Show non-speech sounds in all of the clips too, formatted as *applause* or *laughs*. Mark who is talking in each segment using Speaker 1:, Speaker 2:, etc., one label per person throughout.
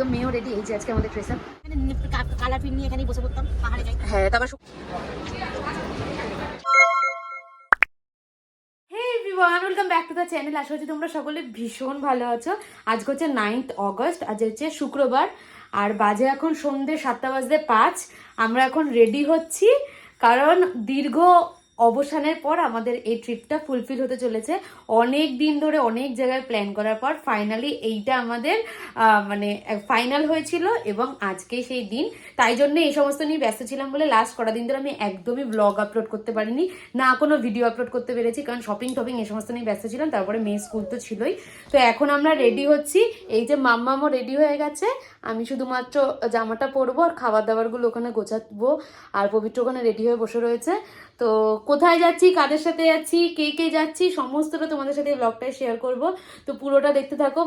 Speaker 1: একদম মেয়েও রেডি এই যে আজকে আমাদের ড্রেস আপ
Speaker 2: কালার পিন নিয়ে এখানেই বসে পড়তাম পাহাড়ে যাই।
Speaker 1: হ্যাঁ তারপর hey everyone welcome back to the channel আশা করছি তোমরা সকলে ভীষণ ভালো আছো। আজকে হচ্ছে নাইন্থ অগস্ট আজ হচ্ছে শুক্রবার আর বাজে এখন সন্ধ্যে সাতটা বাজতে পাঁচ। আমরা এখন রেডি হচ্ছি কারণ দীর্ঘ অবসানের পর আমাদের এই ট্রিপটা ফুলফিল হতে চলেছে। অনেক দিন ধরে অনেক জায়গায় প্ল্যান করার পর ফাইনালি এইটা আমাদের মানে ফাইনাল হয়েছিল এবং আজকে সেই দিন। তাই জন্য এই সমস্ত নিয়ে ব্যস্ত ছিলাম বলে লাস্ট কটা দিন ধরে আমি একদমই ব্লগ আপলোড করতে পারিনি। না কোনো ভিডিও আপলোড করতে পেরেছি, কারণ শপিং টপিং এই সমস্ত নিয়ে ব্যস্ত ছিলাম, তারপরে মেয়ে স্কুল তো ছিলই। তো এখন আমরা রেডি হচ্ছি। এই যে মাম্মামও রেডি হয়ে গেছে। আমি শুধুমাত্র জামাটা পরবো আর খাবার দাবারগুলো ওখানে গোছাবো, আর পবিত্র ওখানে রেডি হয়ে বসে রয়েছে। তো কোথায় যাচ্ছি, কাদের সাথে যাচ্ছি, কে কে যাচ্ছি, সমস্তটা তোমাদের সাথে ব্লগটাই শেয়ার করব। তো পুরোটা দেখতে থাকো।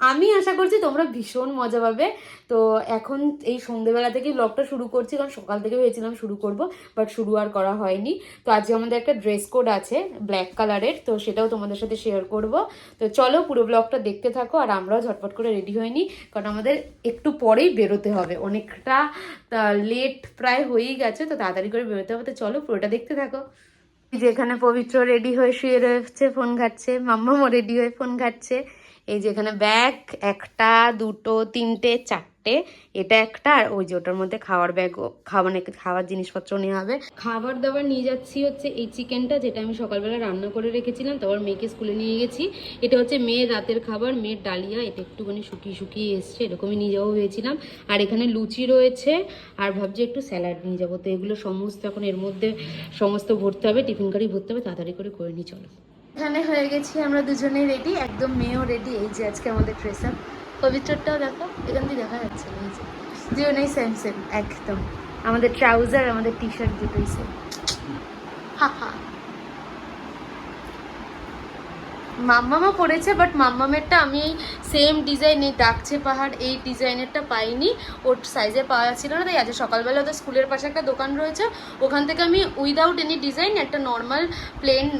Speaker 1: আমি আশা করছি তোমরা ভীষণ মজা পাবে। তো এখন এই সন্ধেবেলা থেকেই ব্লগটা শুরু করছি, কারণ সকাল থেকে ভেবেছিলাম শুরু করব বাট শুরু আর করা হয়নি। তো আজকে আমাদের একটা ড্রেস কোড আছে ব্ল্যাক কালারের তো সেটাও তোমাদের সাথে শেয়ার করব। তো চলো পুরো ব্লগটা দেখতে থাকো, আর আমরাও ঝটপট করে রেডি হয়নি কারণ আমাদের একটু পরেই বেরোতে হবে। অনেকটা লেট প্রায় হয়েই গেছে, তো তাড়াতাড়ি করে বেরোতে হবে। তো চলো পুরোটা দেখতে থাকো। যেখানে পবিত্র রেডি হয়ে শুয়ে রয়েছে ফোন ঘাটছে, মাম্মামও রেডি হয়ে ফোন ঘাটছে। এই যে এখানে ব্যাগ, একটা, দুটো, তিনটে, চারটে, এটা একটা, আর ওই যে ওটার মধ্যে খাওয়ার ব্যাগ খাওয়া মানে খাওয়ার জিনিসপত্র নেওয়া হবে। খাবার দাবার নিয়ে যাচ্ছি হচ্ছে এই চিকেনটা, যেটা আমি সকালবেলা রান্না করে রেখেছিলাম তারপর মেয়েকে স্কুলে নিয়ে গেছি। এটা হচ্ছে মেয়ের রাতের খাবার, মেয়ের ডালিয়া, এটা একটুখানি শুকিয়ে শুকিয়ে এসছে, এরকমই নিয়ে যাব ভেবেছিলাম। আর এখানে লুচি রয়েছে, আর ভাবছি একটু স্যালাড নিয়ে যাব, তো এগুলো সমস্ত এখন এর মধ্যে সমস্ত ভরতে হবে, টিফিন কারি ভরতে হবে, তাড়াতাড়ি করে করে নিই চলো। এখানে হয়ে গেছি আমরা দুজনেই রেডি একদম মেয়েও রেডি এই যে আজকে আমাদের ড্রেস আপ পবিত্রটাও দেখো, এখান থেকে দেখা যাচ্ছে এই যে। দুজনেই সেম সেম একদম। আমাদের ট্রাউজার আমাদের টি শার্ট দুটোই সেম হা হা। মাম্মামা পড়েছে বাট মাম্মামেরটা আমি এই সেম ডিজাইন এই ডাকছে পাহাড়, এই ডিজাইনেরটা পাইনি। ওর সাইজে পাওয়া যাচ্ছিল না, তাই আজ সকালবেলা ওদের স্কুলের পাশে একটা দোকান রয়েছে। ওখান থেকে আমি উইদাউট এনি ডিজাইন একটা নর্মাল প্লেন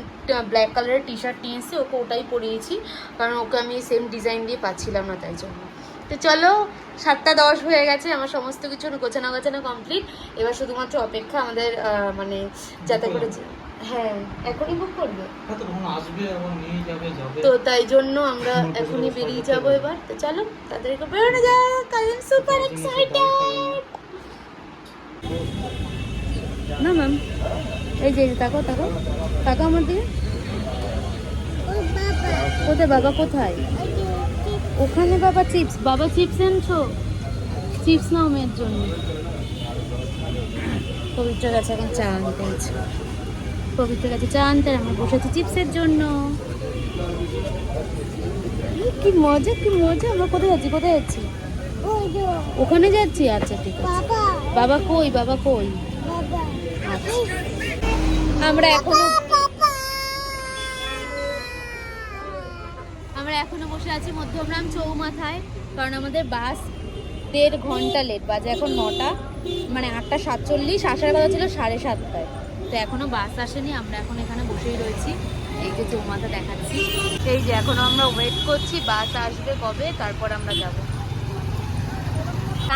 Speaker 1: ব্ল্যাক কালারের টি শার্ট নিয়ে এসেছি ওকে ওটাই পরিয়েছি। কারণ ওকে আমি সেম ডিজাইন দিয়ে পাচ্ছিলাম না তাই জন্য। তো চলো, সাতটা দশ হয়ে গেছে, আমার সমস্ত কিছু গোছানো গোছানো কমপ্লিট এবার শুধুমাত্র অপেক্ষা আমাদের মানে যাতে করে যে- হ্যাঁ এখনই বুক করবে।
Speaker 3: হয়তো তখন আসবে এবং নিয়ে যাবে যাবে।
Speaker 1: তো তাই জন্য আমরা এখনই বেরিয়ে যাব এবার। তো চলো তাদেরকে বেরোনো যাক। এম সুপার এক্সাইটেড না ম্যাম এই যে তাকাও তাকাও। তাকাও আমার দিকে। কোথায় বাবা। কোথায়? ওখানে বাবা চিপস। বাবা চিপস এনেছো? চিপস নাও মেয়ের জন্য। পবিত্র গেছে এখন চা আনতে পবিত্র কাছে চান তার আমরা বসেছি চিপসের জন্য। কি মজা কি মজা আমরা কোথায় যাচ্ছি কোথায় যাচ্ছি? ওখানে যাচ্ছি? আচ্ছা ঠিক আছে। বাবা। কই বাবা কই। আমরা এখনও আমরা এখনও বসে আছি মধ্যমগ্রাম চৌমাথায় কারণ আমাদের বাস দেড় ঘণ্টা লেট বাজে এখন নটা মানে আটটা সাতচল্লিশ আসার কথা ছিল সাড়ে সাতটায়। তো এখনও বাস আসেনি আমরা এখন এখানে বসেই রয়েছি। এই যে চৌমাথা দেখাচ্ছি। এই যে এখনও আমরা ওয়েট করছি বাস আসবে কবে তারপর আমরা যাব।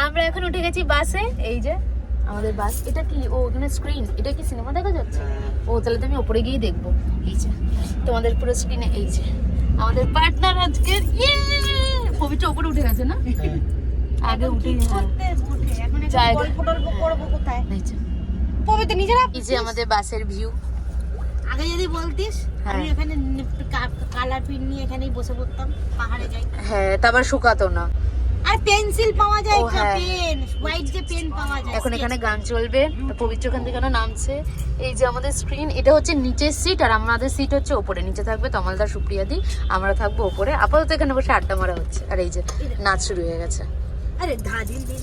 Speaker 1: আমরা এখন উঠে গেছি বাসে। এই যে আমাদের বাস এটা কি? ও ওখানে স্ক্রিন এটা কি সিনেমা দেখা যাচ্ছে? ও তাহলে তো আমি ওপরে গিয়েই দেখব। এই যে তোমাদের পুরো স্ক্রিনে এই যে। আমাদের পার্টনার আজকের ইয়ে! পবিত্র ওপরে উঠে গেছে না? আগে উঠে
Speaker 2: এখন। গল্প টল্প করব কোথায়। পবিত্র নিজেরা
Speaker 1: এই যে আমাদের বাসের ভিউ
Speaker 2: আগে যদি বলতিস
Speaker 1: হ্যাঁ।
Speaker 2: আমি এখানে কালার পিন নিয়ে এখানেই বসে পড়তাম পাহাড়ে যাই।
Speaker 1: হ্যাঁ তারপর শুকাতো না।
Speaker 2: আর পেন্সিল পাওয়া যায়
Speaker 1: হ্যাঁ।
Speaker 2: পেন হোয়াইট যে পেন পাওয়া যায়
Speaker 1: এখন এখানে গান চলবে পবিত্র এখান থেকে কেন নামছে। এই যে আমাদের স্ক্রিন এটা হচ্ছে নিচের সিট আর আমাদের সিট হচ্ছে ওপরে। নিচে থাকবে তমালদার সুপ্রিয়াদি আমরা থাকব ওপরে। আপাতত এখানে বসে আড্ডা মারা হচ্ছে। আর এই যে। নাচ শুরু হয়ে গেছে।
Speaker 2: আরে ধাদিন দিন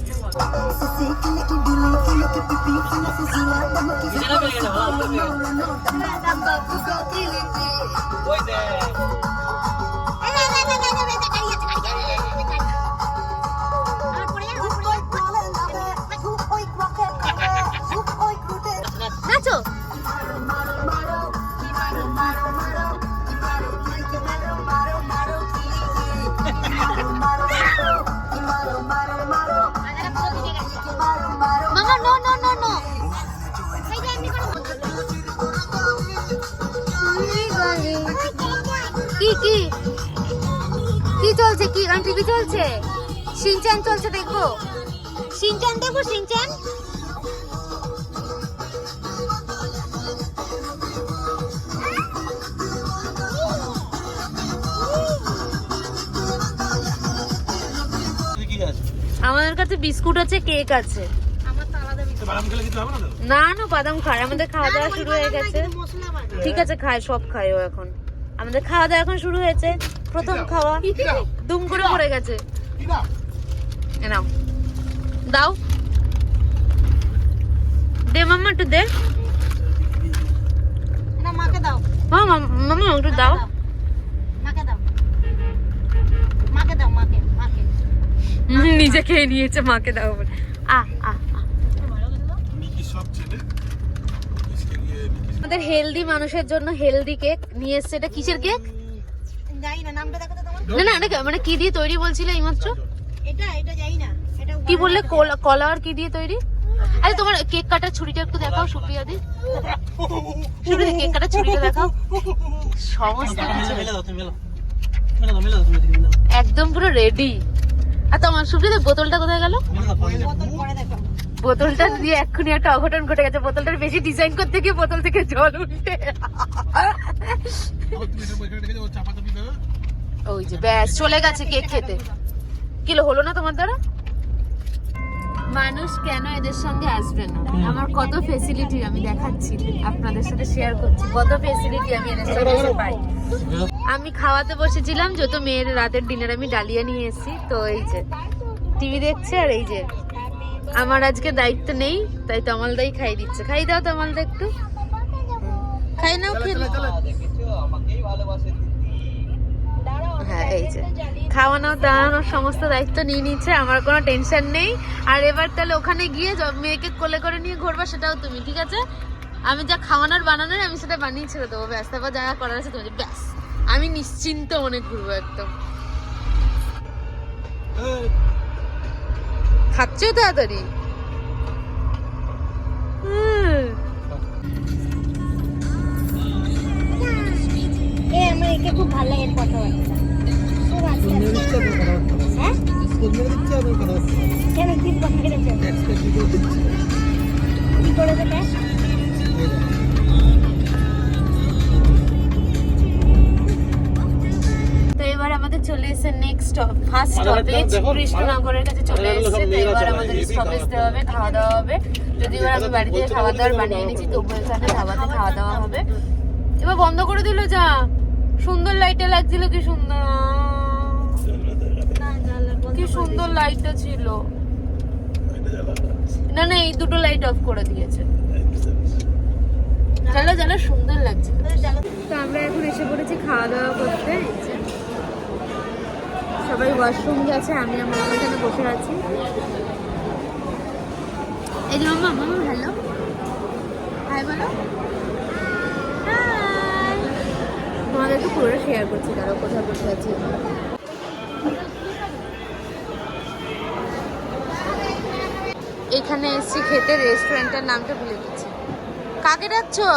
Speaker 1: চলছে? কি গান টিভি চলছে? সিনচান চলছে দেখব।
Speaker 2: সিনচান দেখো সিনচান
Speaker 3: কি
Speaker 1: আমাদের কাছে বিস্কুট আছে কেক আছে।
Speaker 2: আমার তো আলাদা বিস্কুট।
Speaker 3: বাদাম খেলে কিছু হবে না
Speaker 1: না না বাদাম খায়। আমাদের খাওয়া দাওয়া শুরু হয়ে গেছে। ঠিক আছে খায় সব খায় ও এখন। আমাদের খাওয়া দাওয়া এখন শুরু হয়েছে। প্রথম খাওয়া দুম করে পড়ে গেছে। নাও। দাও। দে মাম্মা একটু দে।
Speaker 2: মাকে দাও।
Speaker 1: মা মাম্মা একটু দাও।
Speaker 2: মাকে দাও। মাকে দাও মাকে মাকে।
Speaker 1: নিজে খেয়ে নিয়েছে মাকে দাও বলে। আ আ আমাদের হেলদি মানুষের জন্য হেলদি কেক নিয়ে এসছে। এটা কিসের কেক
Speaker 2: যাই না
Speaker 1: না না এটা মানে কি দিয়ে তৈরি বলছিলে এইমাত্র?
Speaker 2: এটা এটা যাই না।
Speaker 1: কি বললে? কলা আর কি দিয়ে তৈরি? আরে তোমার কেক কাটার ছুরিটা একটু দেখাও সুপ্রিয়া দি। সুপ্রিয়া কেক কাটার ছুরিটা দেখাও। সমস্ত কিছু। একদম পুরো রেডি আর তোমার সুপ্রিয়া বোতলটা কোথায় গেল? বোতলটা দিয়ে এক্ষুনি একটা অঘটন ঘটে গেছে। বোতলটার বেশি ডিজাইন করতে গিয়ে বোতল থেকে জল উঠে। ওই যে ব্যাস চলে গেছে কেক খেতে। কিলো হলো না তোমার দ্বারা? মানুষ কেন এদের সঙ্গে আসবে না? আমার কত ফেসিলিটি আমি দেখাচ্ছি আপনাদের সাথে শেয়ার করছি। কত ফেসিলিটি আমি এদের সঙ্গে এসে পাই। আমি খাওয়াতে বসেছিলাম যত মেয়ের রাতের ডিনার আমি ডালিয়া নিয়ে এসেছি। তো এই যে টিভি দেখছে আর এই যে আমার আজকে দায়িত্ব নেই তাই তমালদাই খাই দিচ্ছে। খাই দাও তমালদা একটু। খাই নাও খেয়ে নাও।
Speaker 3: আমাকেই ভালোবাসে
Speaker 1: হ্যাঁ এই যে। খাওয়ানো দাওয়ানোর সমস্ত দায়িত্ব নিয়ে নিচ্ছে আমার কোনো টেনশন নেই। আর এবার তাহলে ওখানে গিয়ে মেয়েকে কোলে করে নিয়ে ঘুরবা সেটাও তুমি ঠিক আছে? আমি যা খাওয়ানোর বানানোর আমি সেটা বানিয়ে ছেড়ে দেবো ব্যাস তারপর যা করার আছে তুমি ব্যাস। আমি নিশ্চিন্ত মনে ঘুরবো একদম। খাচ্ছেও তাড়াতাড়ি
Speaker 2: আমার একে খুব ভালো লাগে কথাবার্তা খুব আস্তে আস্তে। হ্যাঁ? কেন কি কথা কেটেছে কি করে দেবে
Speaker 1: তো এবার আমাদের চলে এসেছে নেক্সট ফার্স্ট
Speaker 3: মালাবারটা
Speaker 1: স্টপেজ কৃষ্ণনগরের কাছে চলে এসেছে তো এবার আমাদের স্টপেজ দেওয়া হবে খাওয়া দাওয়া হবে। যদি এবার আমি বাড়িতে খাওয়া দাওয়ার বানিয়ে এনেছি তবু এখানে খাওয়া দাওয়া হবে। এবার বন্ধ করে দিল যা। সুন্দর লাইটে লাগছিল, কি সুন্দর। কি সুন্দর লাইটটা ছিল। না না, এই দুটো লাইট অফ করে দিয়েছে। চলো চলো সুন্দর লাগছে। তো আমরা এখন এসে পড়েছি খাওয়া দাওয়া করতে। সবাই ওয়াশরুম গেছে, আমি আমার এখানে বসে আছি। এই যে মামা মামা হ্যালো হাই বলো। তোমাদেরকে পুরোটা শেয়ার করছি তারা কোথায় বসে আছি। এখানে এসেছি খেতে রেস্টুরেন্টের নামটা ভুলে গেছি। কাকে ডাকছো?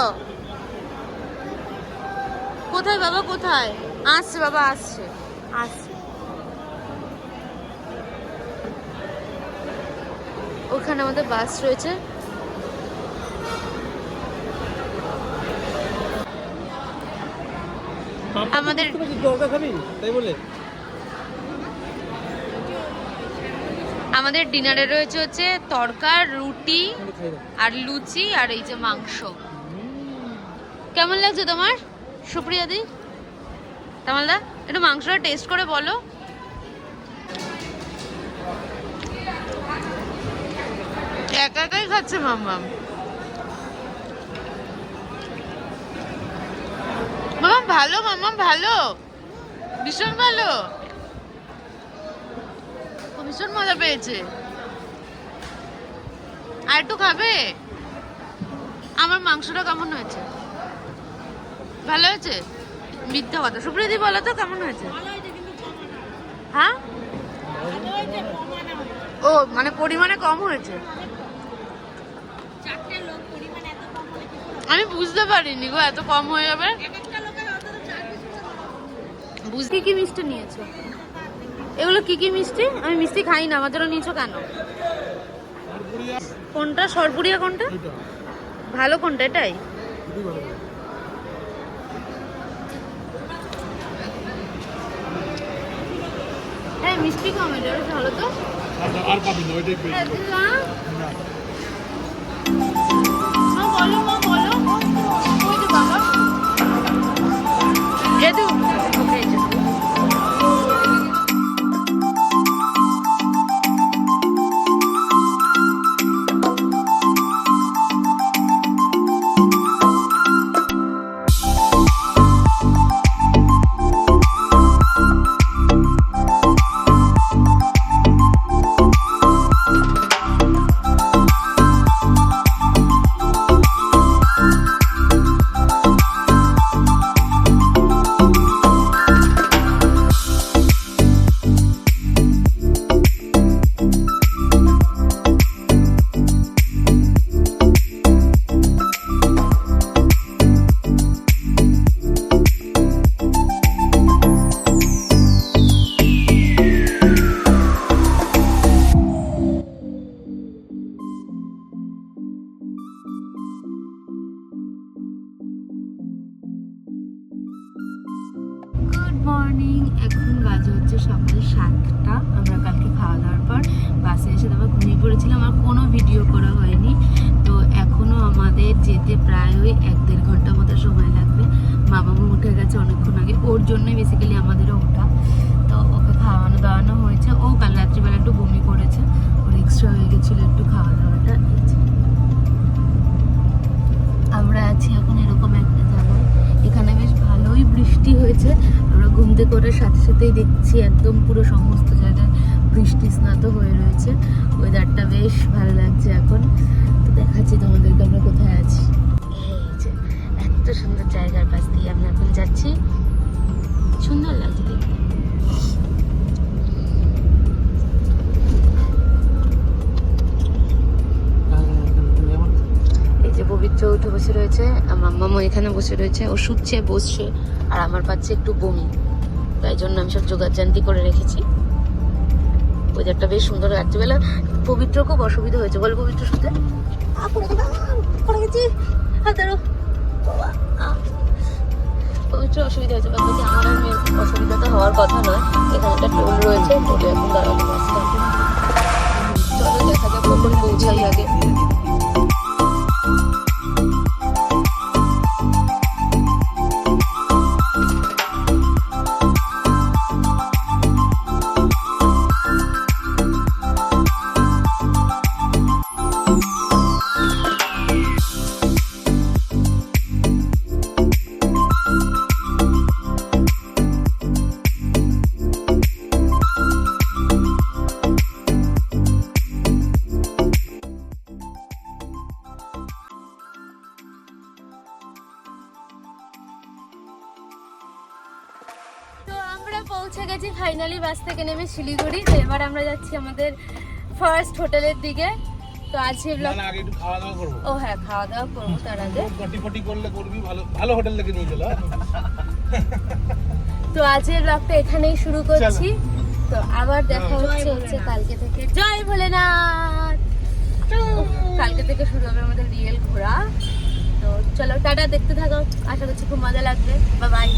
Speaker 1: কোথায় বাবা, কোথায়? আসছে বাবা, আসছে। আসছে। ওখানে আমাদের বাস রয়েছে। আমাদের
Speaker 3: তাই বলে?
Speaker 1: আমাদের ডিনারে রয়েছে হচ্ছে তরকা রুটি আর লুচি আর এই যে মাংস। কেমন লাগছে তোমার সুপ্রিয়া দি? তামালদা একটু মাংসটা টেস্ট করে বলো। একা একাই খাচ্ছে মাম্মাম মামা ভালো মামা ভালো। ভীষণ ভালো। ভীষণ মজা পেয়েছে। আর একটু খাবে? আমার মাংসটা কেমন হয়েছে? ভালো হয়েছে? মিথ্যা কথা। সুপ্রীতি বলো তো কেমন হয়েছে? হ্যাঁ? ও মানে পরিমাণে কম হয়েছে? আমি বুঝতে পারিনি গো এত কম হয়ে যাবে
Speaker 2: এক একটা লোকের অন্তত চার piece করে
Speaker 1: বুঝতে কি মিষ্টি নিয়েছো? এগুলো কি কি মিষ্টি? আমি মিষ্টি খাই না আমার জন্য নিয়েছো কেন? কোনটা? সরপুরিয়া কোনটা? ভালো কোনটা এটাই? হ্যাঁ মিষ্টি কম এটা ভালো তো।
Speaker 3: আর আর পাবি না ওইটাই
Speaker 1: না। বলো মা বলো। সকাল সাতটা, আমরা কালকে খাওয়া দাওয়ার পর বাসে এসে তারপর ঘুমিয়ে পড়েছিলাম, আর কোনো ভিডিও করা হয়নি। তো এখনও আমাদের যেতে প্রায় ওই এক দেড় ঘণ্টা মতো সময় লাগবে। মা বাবু উঠে গেছে অনেকক্ষণ আগে, ওর জন্যই বেসিক্যালি আমাদেরও ওঠা। সাথেই দেখছি একদম পুরো সমস্ত জায়গায় বৃষ্টি স্নাত হয়ে রয়েছে। ওয়েদারটা বেশ ভালো লাগছে এখন। তো দেখাচ্ছি তোমাদেরকে আমরা কোথায় আছি। এই যে, এত সুন্দর জায়গার পাশ দিয়ে আমরা এখন যাচ্ছি। সুন্দর লাগছে দেখতে। পবিত্র উঠে বসে রয়েছে, আমার মামা এখানে বসে রয়েছে, ও শুচ্ছে, বসছে, আর আমার পাচ্ছে একটু বমি। তাই জন্য আমি সব জোগাড়জান্তি করে রেখেছি। ওয়েদারটা বেশ সুন্দর রাত্রিবেলা। পবিত্র খুব অসুবিধা হয়েছে। বল পবিত্র শুতে। পড়ে। পবিত্র অসুবিধা হয়েছে। বলছি, আমার মেয়ের অসুবিধা তো হওয়ার কথা নয়। এখানে একটা টোল রয়েছে। টোলে এখন দাঁড়ানো দেখা যাক কখন পৌঁছাই আগে। শিলিগুড়ি। তো এবার আমরা যাচ্ছি আমাদের ফার্স্ট হোটেলের দিকে। তো আজকে ব্লগ
Speaker 3: না আগে একটু খাওয়া দাওয়া করব।
Speaker 1: ও হ্যাঁ খাওয়া দাওয়া করব তার আগে।
Speaker 3: পটি পটি করলে করবি ভালো ভালো হোটেল থেকে নিয়ে চলো? *laughs*
Speaker 1: তো আজকের ব্লগটা এখানেই শুরু করছি। তো আবার দেখা। হচ্ছে হচ্ছে কালকে থেকে। জয় ভোলেনাথ! কালকে থেকে শুরু হবে আমাদের রিয়েল ঘোরা। তো চলো টাটা দেখতে থাকো। আশা করছি খুব মজা লাগবে। বা বাই